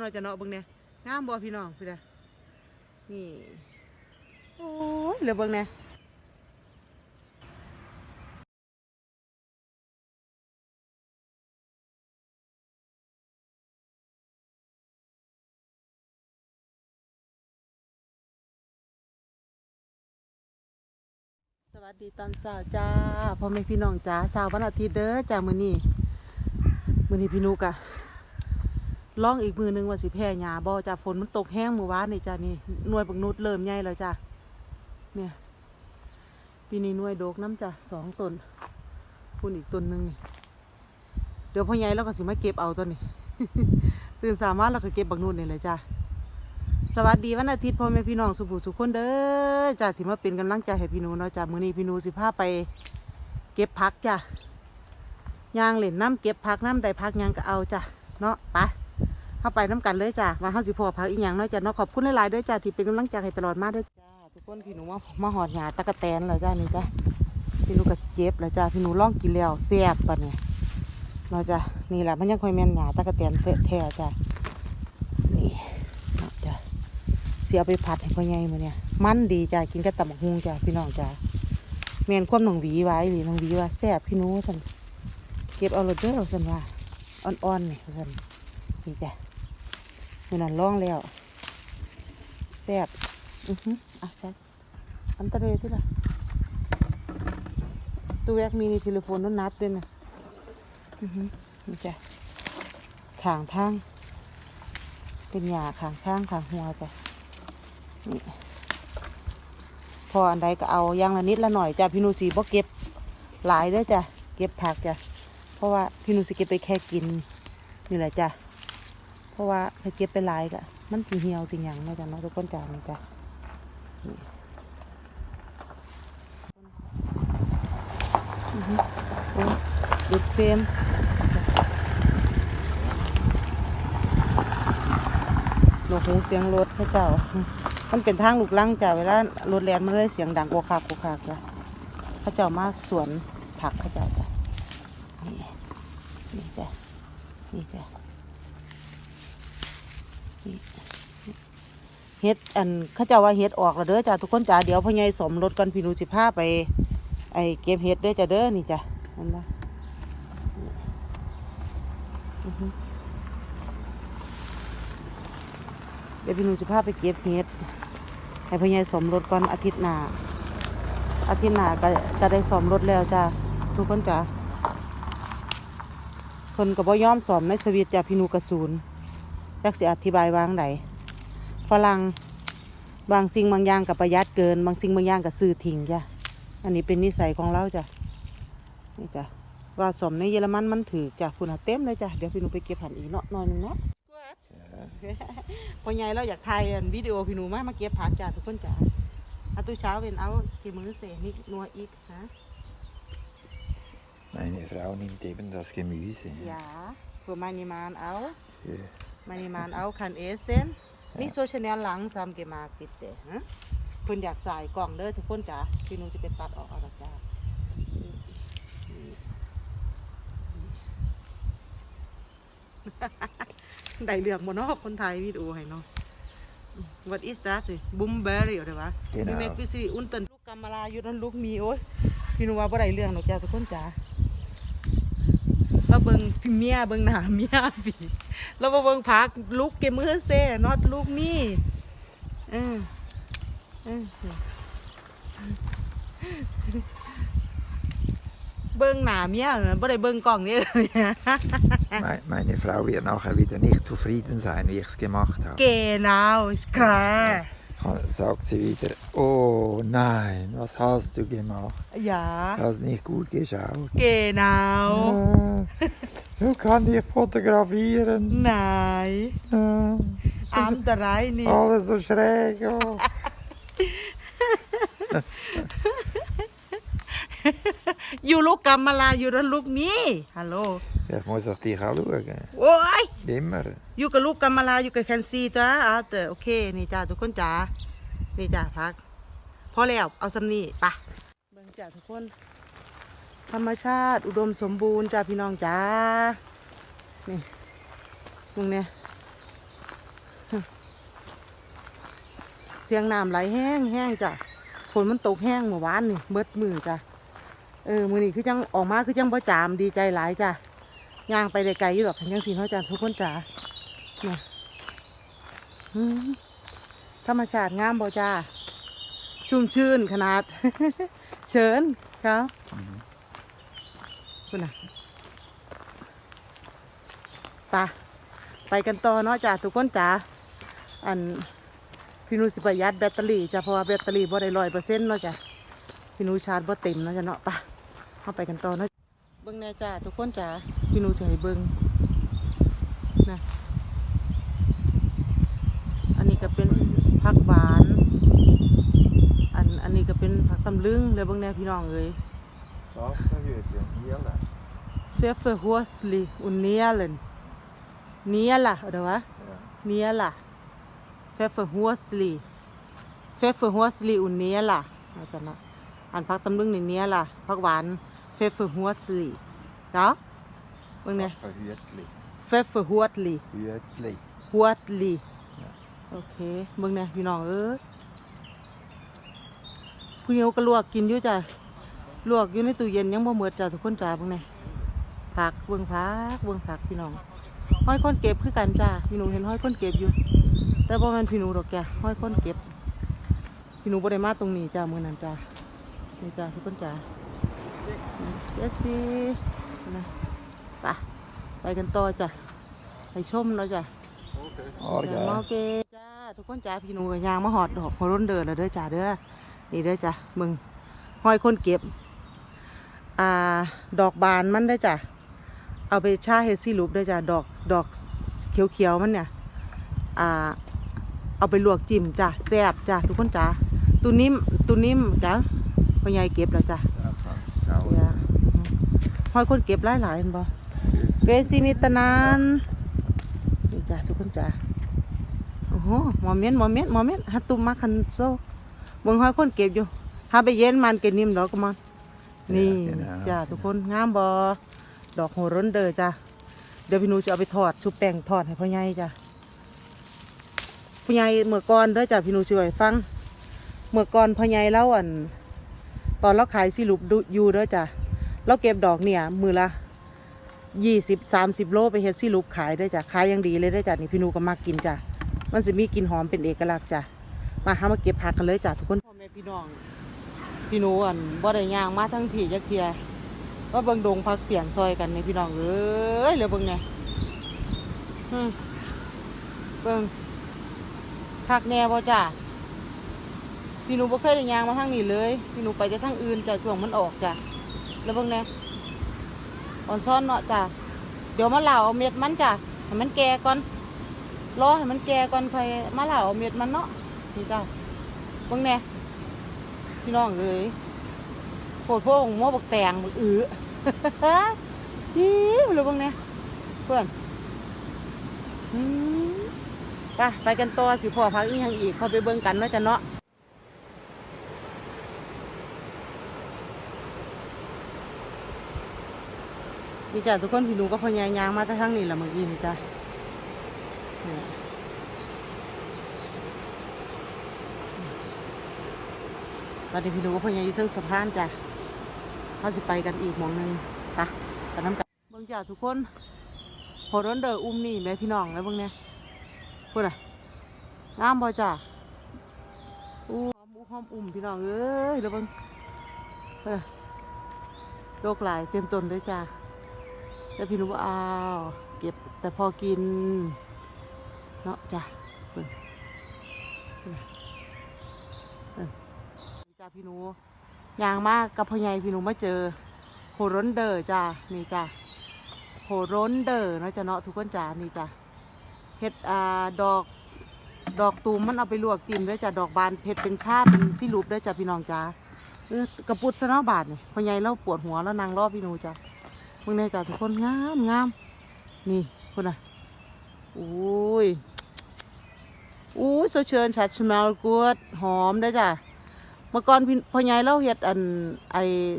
เนาะจะเนาะเบิ่งเนี่ยงามบ่พี่น้องพี่เด้อนี่โอ้ยเหลือเบิ่งเนี่ยสวัสดีตอนเช้าจ้าพ่อแม่พี่น้องจ้าเช้าวันอาทิตย์เด้อจ้ามื้อนี้มื้อนี้พี่นุกอะ ล่องอีกมือหนึงว่าสิแพ้หญ้าบ่จ้าฝนมันตกแห้งเมื่อวานนี่จ้านี่หน่วยปักนุดเริ่มใหญ่แล้วจ้าเนี่ยปีนี้หน่วยโดกน้ำจ้าสองต้นพุ่นอีกต้นหนึงนี่เดี๋ยวพ่อใหญ่เราก็สิมาเก็บเอาตัวนี้ ตื่นสามารถเราก็เก็บบักนุดนี่เลยจ้าสวัสดีวันอาทิตย์พ่อแม่พี่น้องสุภูสุขคนเด้อจ้าที่มาเป็นกำลังใจให้พี่นูเนาะจ้ามื้อนี้พี่นูสิพาไป เก็บผักจ้ายางเหล่นน้ำเก็บผักน้ำใดผักยังก็เอาจ้ะเนาะไป เข้าไปน้ำกันเลยจ้ะว่าเฮาสิพอพักอีกอย่างเนาะจ้ะเนาะขอบคุณหลายๆด้วยจ้ะที่เป็นกำลังใจให้ตลอดมาด้วยจ้าทุกคนพี่หนูมามาหอดหยาตะกะแตนแล้วจ้านี่จ้ะพี่หนูก็สิเจ็บแล้วจ้าพี่หนูลองกินแล้วแซ่บปะเนี่ยเนาจ้ะนี่แหละมันยังค่อยแมนหยาตะกะแตนแท้จ้ะนี่เนาะจ้ะเสียไปผัดให้พ่อใหญ่มื้อเนี่ยมันดีจ้ะกินกับตำบักฮุงจ้ะพี่น้องจ้ะแมนความหนองหวีไว้หรือหนองหวีว่าแซ่บพี่หนูท่านเก็บเอาโลดเด้อท่านว่าอ่อนๆนี่ท่านนี่จ้ะ มือนั้นล่องแล้วแซ่บอือฮึอะใช่อันตะเรที่ละตู้แวกมีนี่โทรโฟนนั่นนัดด้วยนะอือฮึนี่จ้ะขางทางเป็นหญ้าขางทางขางหัวจ้ะนี่พออันใดก็เอายางละนิดละหน่อยจ้ะพี่นูสีบ่เก็บหลายเด้อจ้ะเก็บผักจ้ะเพราะว่าพี่นูสิเก็บไปแค่กินนี่แหละจ้ะ เพราะว่าถ้าเก็บไปหลายก็มันสิเหี่ยวสิหยังเนาะจ้ะเนาะทุกคนจ้านี่จ้ะนี่อือฮึโอ้ดูดเฟรมโลหูเสียงรถพระเจ้า มันเป็นทางลูกลังจ้ะเวลารถแล่นมันเลยเสียงดังโกคากโกคากจ้ะพระเจ้ามาสวนผักพระเจ้าจ้ะนี่นี่จ้ะนี่จ้ะ เฮ็ดอันเขาเจ้าว่าเฮ็ดออกแล้วเด้อจ้าทุกคนจ้าเดี๋ยวพ่อใหญ่สมรถกันพี่นูสิพาไป ไอเก็บเฮ็ดเด้อจ้าเด้อนี่จ้ะนั่นนะอือฮึเดี๋ยวพี่นูสิพาไปเก็บเฮ็ดให้พ่อใหญ่สมรถก่อนอาทิตย์หน้าอาทิตย์หน้าก็จะได้สมรถแล้วจ้าทุกคนจ้าคนก็บ่ยอมสอมในสวิตจ้าพี่นูกระสูนจักสิอธิบายวางได ฝรั่งบางสิ่งบางอย่างกับประหยัดเกิน บางสิ่งบางอย่างกับซื้อทิ้งจ้ะอันนี้เป็นนิสัยของเราจ้ะนี่จ้ะว่าสมในเยอรมันมันถือจ้ะคุณอาเต็มเลยจ้ะเดี๋ยวพี่หนูไปเก็บผันอีกเนาะหน่อยหนึงเนาะพอใหญ่เราอยากถ่ายอันวิดีโอพี่หนูมามาเก็บผักจ้ะทุกคนจ้ะอาตุเช้าเป็นเอาที่มือเสนิกนัวอีกฮะ Meine Frau nimmt eben das Gemüse. ยาเพื่อมานิมา นเอา Ja. Meine Mann auch kann essen. Nicht so schnell langsam gemacht, bitte. Hm? เพิ่นอยากใส่กล่องเด้อทุกคนจ้ะพี่หนูจะไปตัดออกเอาละจ้าได้เรื่องบ่เนาะคนไทยวิดีโอให้เนาะ What is that สิ Boomberry อะไรวะ Genau. มีเมกพิซีอุนเตันลูกกำมะลาอยู่นั่นลูกมีโอ้ยพี่หนูว่าบ่ได้เรื่องหรอกจ้าทุกคนจ้า เราเบิ่งพี่เมียเบิ่งหน้าเมียสิเราบ่เบิ่งพักลูกเกมือเซ่นอตลูกมีเออเออเบิ่งหน้าเมียน่ะบ่ได้เบิ่งกล้องนี่เลย Mei- Meine Frau wird nachher wieder nicht zufrieden sein, wie ich es gemacht habe. เกนาวสครา Dann sagt sie wieder, oh nein, was hast du gemacht? อย่า Hast nicht gut geschaut. เก นาว Ah, Du kannst dich fotografieren. ไหน Ah, อันตรายนี่ Alles so schräg. Oh. อยู่ลูกกำมะลาอยู่นั่นลูกมีฮัลโหล Ja, Ich muss auf dich auch schauen. โอ้ย Immer. อยู่กับลูกกำมะลาอยู่กับแคนซีจ้าเอาแต่โอเคนี่จ้าทุกคนจ้านี่จ้าพักพอแล้วเอาสำนีปะเบิ่งจ้าทุกคน ธรรมชาติอุดมสมบูรณ์จ้าพี่น้องจ้า นี่มึงเนี่ยเสียงน้ำไหลแห้งแห้งจ้ะฝนมันตกแห้งเมื่อวานนี่เบิดมือจ้ะเออมือนี้คือจังออกมาคือจังบ่จามดีใจหลายจ้ะย่างไปไกลอยู่หรอกคันยังสีเขาะจ้ะทุกคนจ้ะเนี่ยธรรมชาติงามบ่จ้าชุ่มชื่นขนาด เชิญครับ คุณนะไปไปกันต่อเนาะจ้ะทุกคนจ้ะอันพี่นูสิประหยัดแบตเตอรี่จ้ะเพราะว่าแบตเตอรี่บ่ได้ร้อยเปอร์เซ็นต์เนาะจ้ะพี่นูชาร์จบ่เต็มเนาะจ้ะเนาะปะเข้าไปกันต่อเนาะเบิ่งแน่จ้ะทุกคนจ้ะพี่นูจะให้เบิ่งนะอันนี้ก็เป็นผักหวาน อันอันนี้ก็เป็นผักตำลึงเลยเบิ่งแน่พี่น้องเอ้ย Ja, så vet jag. Hela. Pfefferhorstli und Nielen Niela oder was Ja. Niela Pfefferhorstli Pfefferhorstli und Niela เอากันนะอันพักตำลึงนี่เนี้ยล่ะพักหวาน Pfefferhorstli เนาะเบิ่งเนี่ย Förhötlig. Pfefferhorstli Hötlig. Hortli เนี่ยโอเคเบิ่งเนี่ยพี่น้องเอ้ยผู้เหี่ยวก็ลวกกินอยู่จ้ะ ลวกอยู่ในตู้เย็นยังบ่หมดจ้ะทุกคนจ้าเบิ่งเนี่ยผักเบิ่งผักเบิ่งผักพี่น้องห้อยคนเก็บคือกันจ้าพี่หนูเห็นห้อยคนเก็บอยู่ แต่บ่แม่นพี่หนูดอกแกห้อยคนเก็บพี่หนูบ่ได้มาตรงนี้จ้ามื้อนั้นจ้านี่จ้าทุกคนจ้าเดี๋ยวสินะไปไปกันต่อจ้ะไปชมแล้วจ้ะ Ja, จ้า ja. โอเคจ้าทุกคนจ้าพี่หนูกับยางมาหอดดอกพอร้นเดินแล้วเด้อจ้าเด้อนี่เด้อจ้ามึงห้อยคนเก็บ อ่าดอกบานมันเด้อจ้าเอาไปชาเฮดซี่ลูปเด้อจ้าดอกดอกเขียวๆมันเนี่ย อ่า เอาไปลวกจิ้มจ้าแซ่บจ้าทุกคนจ้าตัวนิ่มตัวนิ่มจ้าพ่อใหญ่เก็บแล้วจ้า Ja, fan. Ja. อย่าห้อยคนเก็บหลายๆเห็นบ่เกรซิมิตนานนี่จ้ะทุกคนจ้ะโอ้โหหมอเมียนหมอเมียนหมอเมียนฮัตตุมมาคันโซเบิ่งห้อยคนเก็บอยู่ถ้าไปเย็นมันเก็บนิ่มดอกก็มัน นี่เดี๋ยวนะจ้ะทุกคนงามบ่ดอกโหร้นเด้อจ้ะเดี๋ยวพี่หนูจะเอาไปทอดชุบแป้งทอดให้พ่อใหญ่จ้ะพ่อใหญ่เมื่อก่อนเด้อจ้ะพี่หนูช่วยฟัง เมื่อก่อนพ่อใหญ่เล่าอัน ตอนเราขายสิรุปดูอยู่เด้อจ้ะเราเก็บดอกเนี่ยมือละยี่สิบสามสิบโลไปเฮ็ดซี่ลูกขายได้อจ้ะขายอยังดีเลยได้อจ้ะนี่พี่หนูก็มากินจ้ะมันจะมีกลิ่นหอมเป็นเอกลักษณ์จ้ะมาหามาเก็บผักกันเลยจ้ะทุกคนพ่อแม่พี่น้อง พี่นูอันบ่ได้ย่างมาทั้งผีจักเทียว่าเบิ่งดงพักเสียงซอยกันในพี่น้องเอ้ยแล้วเบิ่งไงเบิ่งผักแน่บ่จ้ะพี่นูบ่เคยได้ย่างมาทางนี้เลย พี่นูไปแต่ทางอื่นจ้ะช่วงมันออกจ้ะแล้วเบิ่งแหน่อ่อนซ้อนเนาะจ้ะเดี๋ยวมาเหล่าเอาเม็ดมันจ้ะให้มันแก่ก่อนรอให้มันแก่ก่อนค่อยมาเหล่าเอาเม็ดมันเนาะนี่จ้ะเบิ่งแหน่ พี่น้องเอ้ยโคตรพวกม้อบักแตงบักอื้อฮิวเลยเบิ่งแหน่เพื่อนไปไปกันต่อสิพ่อพักอีกอย่างอีกเข้าไปเบิ่งกันเนาะจ้ะเนาะนี่จ้ะทุกคนพี่หนูก็พยายามมาแต่ทั้งนี้แหละเมื่อกี้นี่จ้ะ ตอนนี้พี่หนูก็พยายามอยู่เทิงสะพานจ้ะเขาสิไปกันอีกมองหนึงไปะกันน้ำกันเบิ่งจ้ะทุกคนโหดร้อนเดออุ้มนี่แม่พี่น้องแล้วเบิ่งเนี่ยพูดอะงามบ่จ้ะอู้หอมอู้หอมอุ้มพี่น้องเอ้ยแล้วเบิ่งเออโรคหลายเต็มตนเลยจ้ะแต่พี่รู้ว่าอ้าวเก็บแต่พอกิน เนาะจ้ะเบิ่งเบิ่งเบิ่งนี่ จ้าพี่หนูยางมากกับพ่อใหญ่พี่หนูมาเจอ โหรนเดอร์จ้านี่จ้าโหรนเดอร์นะจ้ะเนาะทุกคนจ้านี่จ้าเห็ดอ่าดอกดอกตูมมันเอาไปลวกจิ้มด้วยจ้ะดอกบานเผ็ดเป็นชาเป็นซิลูปด้วยจ้ะพี่น้องจ้ากระปุดซะเนาะบาทนี่พ่อใหญ่เราปวดหัวแล้วนางรอบพี่หนูจ้ามึงในจ้าทุกคนงามงามนี่คนน่ะโอ้ยอู้ยโซเชิญชัดสมลกูดหอมได้จ้ะ เมื่อก่อนพี่พ่อใหญ่เราเฮ็ดอันไอ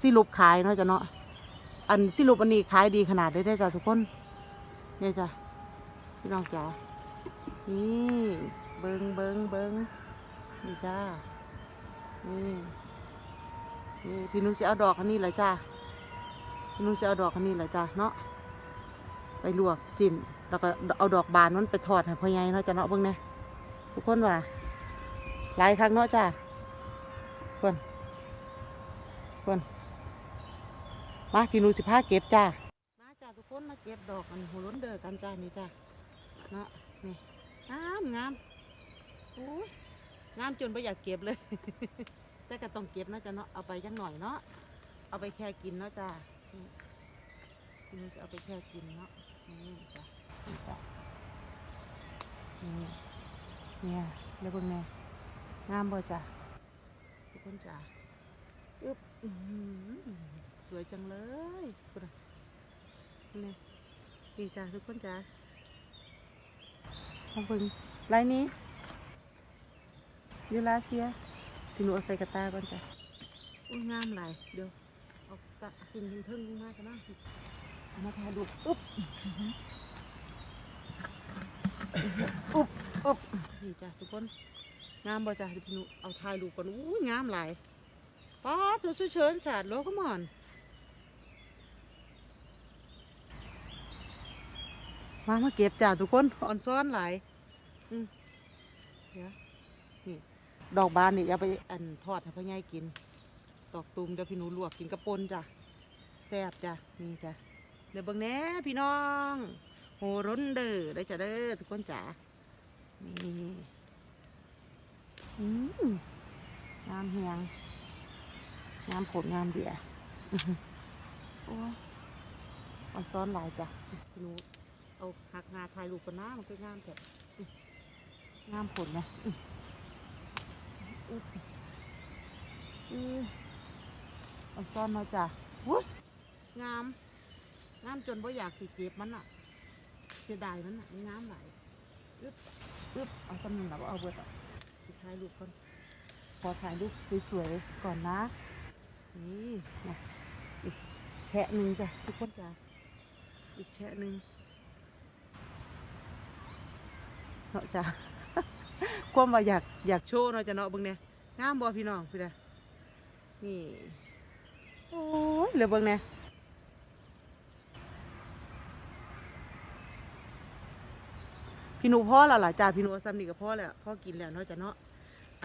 ซิลูปขายเนาะจ้ะเนาะอันซิลูปอันนี้ขายดีขนาดได้ได้จ้ะทุกคนเนี่ยจ้ะพี่น้องจ๋านี่เบิงเบิงเบิงนี่จ้านี่นี่พี่นุสิเอาดอกอันนี้เลยจ้าพี่นุสิเอาดอกอันนี้เลยจ้าเนาะไปลวกจิ้มแล้วก็เอาดอกบานมันไปทอดให้พ่อใหญ่เนาะจ้าเนาะเบิ่งเนี่ยทุกคนว่าหลายครั้งเนาะจ้า คนคนมาพี่หนุสิพาเก็บจ้ามาจ้าทุกคนมาเก็บดอกอันหัวล้นเด้อกันจ้านี่จ้าเนาะนี่งามงามโอ้ยงามจนไม่อยากเก็บเลยแต่ก็ต้องเก็บนะจ้ะเนาะเอาไปจังหน่อยเนาะเอาไปแค่กินเนาะจ้าพี่นุ้ยจะเอาไปแค่กินเนาะนี่จ้ะนี่จ้ะนี่เนี่ยแล้วเบิ่งแน่งามบ่จ้ะทุก คนจ้ะอึ๊บสวยจังเลยคุณนี่ดีจ้ะทุกคนจ้ะมาเบิ่งลายนี้ยูราเซียพี่หนูเอาใส่กระตาก่อนจ้ะอุ้ยงามหลายเดี๋ยวเอากระขึ้นเทิงๆลงมากกันนะสิเอามาทาดูอุ๊บอุ๊บอุ๊บนี่จ้ะทุกคน งามบ่จ้ะเดี๋ยวพี่นูเอาถ่ายรูปก่อนอุ้ยงามหลายป๊าดสวยๆเชิญฉาดโลกมอนมามาเก็บจ้ะทุกคนอ่อนซ้อนหลายอืมเดี๋ยวนี่ดอกบานนี่อย่าไปอันทอดให้พ่อใหญ่กิน ดอกตูมเดี๋ยวพี่นูลวกกินกระปนจ้ะแซ่บจ้ะนี่จ้ะเดี๋ยวเบิ่งแหน่พี่น้อง โหร้นเด้อได้จ้ะเด้อทุกคนจ้ะนี่ งามเฮียงงามผลงามเดียอื้อหือโอ้ยเอันซ้อนหลายจ้ะพี่หนูเอาหักงาถ่ายรูปกันนะมันก็งามแต่งามผลนะอือเอาซ่อนมาจ้ะวุ้ยงาม งามจนบ่อยากสิเก็บมันอะเสียดายมันอะงามหลายอึ๊บอึ๊บเอาตำหนิแบบเอาเบิดอะ สุดท้ายรูปก่อน ขอถ่ายรูปสวยๆก่อนนะ นี่นะอีกแชะหนึ่งจ้ะทุกคนจ้ะอีกแชะหนึ่งเนาะจ้ะความว่าอยากอยากโชว์เนาะจ้ะเนาะเบิ่งเนี่ยงามบ่พี่น้องพี่นะนี่ โอ้ยเหลือเบิ่งแหน่พี่หนูพ่อแล้วล่ะจ้าพี่หนูซ้ำนี่ก็พ่อแล้วพ่อกินแล้วเนาะจ้ะเนาะ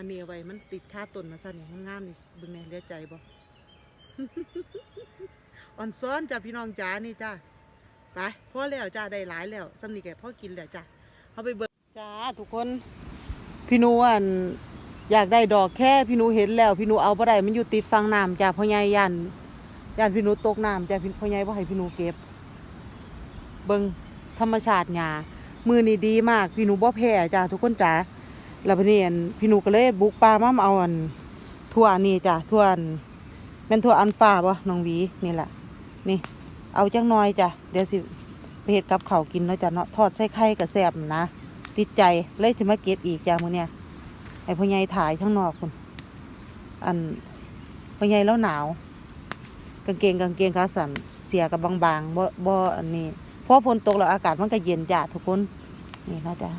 อันนี้ไว้มันติดค่าต้นมาซะนี่งามๆนี่เบิ่งแน่เลือใจบ่อ่อนซ้อนจ้าพี่น้องจ้านี่จ้าไปพ่อแล้วจ้าได้หลายแล้วซ้ำนี่แกพ่อกินแล้วจ้าเอาไปเบิ่งจ้าทุกคน พี่นูอันอยากได้ดอกแค่พี่นูเห็นแล้ว พี่นูเอาบ่ได้มันอยู่ติดฟังน้ำจ้ะพ่อใหญ่ยันยันพี่นูตกน้ำจ้ะพี่พ่อใหญ่บ่ให้พี่นูเก็บ เบิ่งธรรมชาติหญ้ามือนี่ดีมาก พี่นูบ่แพ้จ้ะทุกคนจ้ะ แล้วพอนี้อันพี่หนูก็เลยบุกป่ามาเอาอันถั่วนี่จ้ะถั่วอันแม่นถั่วอันฟ้าบ่น้องหวีนี่แหละนี่ เอาจังน้อยจ้ะเดี๋ยวสิไปเฮ็ดกับข้าวกินเนาะจ้ะเนาะทอดใส่ไข่ก็แซ่บนะติดใจเลยสิมาเก็บอีกจ้ะมื้อเนี้ยไอ้พ่อใหญ่ถ่ายข้างนอกคุณอันพ่อใหญ่แล้วหนาว กางเกงกางเกงขาสั้นเสียกับบางๆบ่บ่อันนี้เพราะฝนตกแล้วอากาศมันก็เย็นจ้ะทุกคนนี่เนาะจ้ะ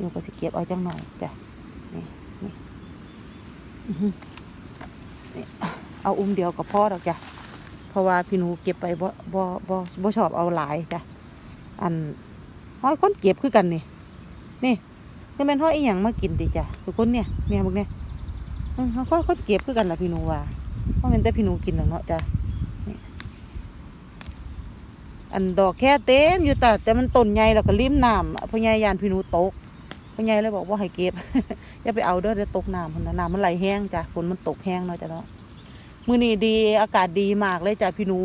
อยู่ก็สิเก็บเอาจังหน่อยจ้ะนี่นี่อื้อหือนี่เอาอุ้มเดียวกับพ่อดอกจ้ะเพราะว่าพี่หนูเก็บไปบ่บ่บ่บ่ชอบเอาหลายจ้ะอันห้อยคนเก็บคือกันนี่นี่นี่แม่นห้อยอีหยังมากินติจ้ะทุกคนเนี่ยเนี่ยพวกเนี่ยเออเขาค่อยๆเก็บคือกันล่ะพี่หนูว่าเพราะมันแต่พี่หนูกินหรอกเนาะจ้ะนี่อันดอกแค่เต็มอยู่แต่แต่มันต้นใหญ่แล้วก็ริมน้ำพ่อใหญ่ยานพี่หนูตก พ่อใหญ่เลยบอกว่าให้เก็บ อย่าไปเอาเด้อเดี๋ยวตกน้ำพุ่นน่ะน้ำมันไหลแห้งจ้ะฝนมันตกแห้งเนาะจ้ะเนาะมื้อนี้ดีอากาศดีมากเลยจ้ะพี่หนู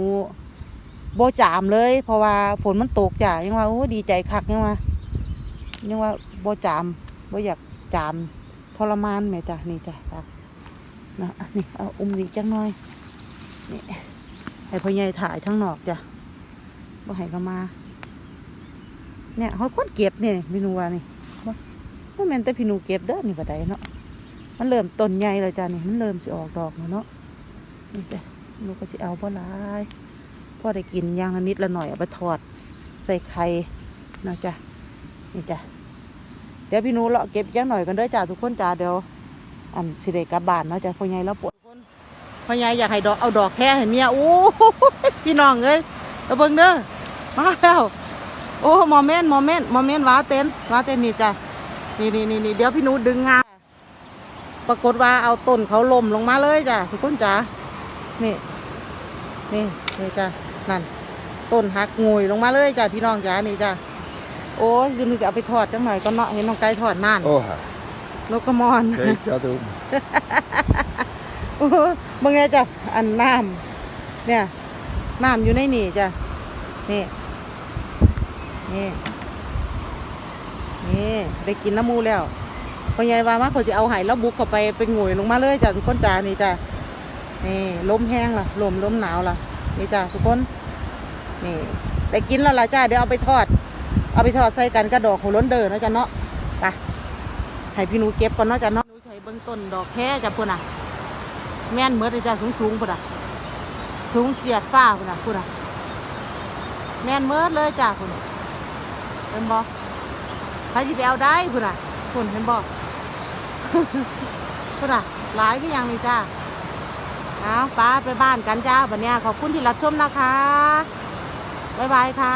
บ่จามเลย เพราะว่าฝนมันตกจ้ะยังว่าโอ้ดีใจคักยังว่ายังว่าบ่จามบ่อยากจามทรมานแม่จ้ะนี่จ้ะตักนะนี่เอาอุ้มดีจังหน่อยนี่ให้พ่อใหญ่ถ่ายทั้งนอกจ้ะบ่ให้เขามา เนี่ยเขาคนเก็บเนี่ยพี่หนูว่านี่ บ่บ่แม่นแต่พี่หนูเก็บเด้อนี่บ่ได้เนาะมันเริ่มต้นใหญ่แล้วจ้ะนี่มันเริ่มสิออกดอกแล้วเนาะนี่จ้ะหนูก็สิเอาบ่หลายพอได้กินอย่างละนิดละหน่อยเอาไปทอดใส่ไข่เนาะจ้ะนี่จ้ะเดี๋ยวพี่นูเลาะเก็บจังหน่อยกันเด้อจ้าทุกคนจ้าเดี๋ยวอันสิได้กลับบ้านเนาะจ้าพ่อใหญ่แล้วปวดคนพ่อใหญ่อยากให้ดอกเอาดอกแค่ให้เมียโอ้พี่น้องเอ้ยเอาเบิ่งเด้อมาแล้วโอ้มอมเม่นมอมเม่นมอมเม่นว้าเต้นว้าเต้นนี่จ้ะ นี่นี่นี่นี่เดี๋ยวพี่หนูดึงงาปรากฏว่าเอาต้นเขาล่มลงมาเลยจ้ะทุกคนจ้านี่ นี่นี่จ้ะนั่น ต้นหักงวยลงมาเลยจ้ะพี่น้องจ้านี่จ้ะโอ้ยเดี๋ยวหนูจะเอาไปทอดจังหน่อยก็เนาะเห็นน้องไก่ทอดน่าน Oha, นกกระมอน kijk dat doen. โอ้ยมึงไงจ้ะอันน้ำเนี่ยน้ำอยู่ในนี่จ้ะนี่นี่ นี่ได้กินน้ำมูแล้วพ่อใหญ่ว่ามาเขาจะเอาไห้แล้วบุกเข้าไปไปงวยลงมาเลยจ้ะทุกคนจ้านี่จ้ะนี่ลมแห้งล่ะลมลมหนาวล่ะนี่จ้ะทุกคนนี่ได้กินแล้วล่ะจ้าเดี๋ยวเอาไปทอด เอาไปทอดใส่กันกระดอกหัวล้นเดินนะจ้ะเนาะไปให้พี่นูเก็บก่อนเนาะจ้ะเนาะหนูใช้เบื้องต้นดอกแค่จ้ะพุ่นอะ แม่นเมื่อจ้ะสูงสูงพุ่นอะสูงเฉียดฟ้าพุ่นอะพุ่นอะแม่นเมื่อเลยจ้ะพุ่นเห็นบ่ ครจะไปเอาได้พุ่นอะพุ่นเห็นบอกพุ่นอะหลายก็ยังมีจ้าเอาป้าไปบ้านกันจ้าวันนี้ขอบคุณที่รับชมนะคะ บ๊ายบายค่ะ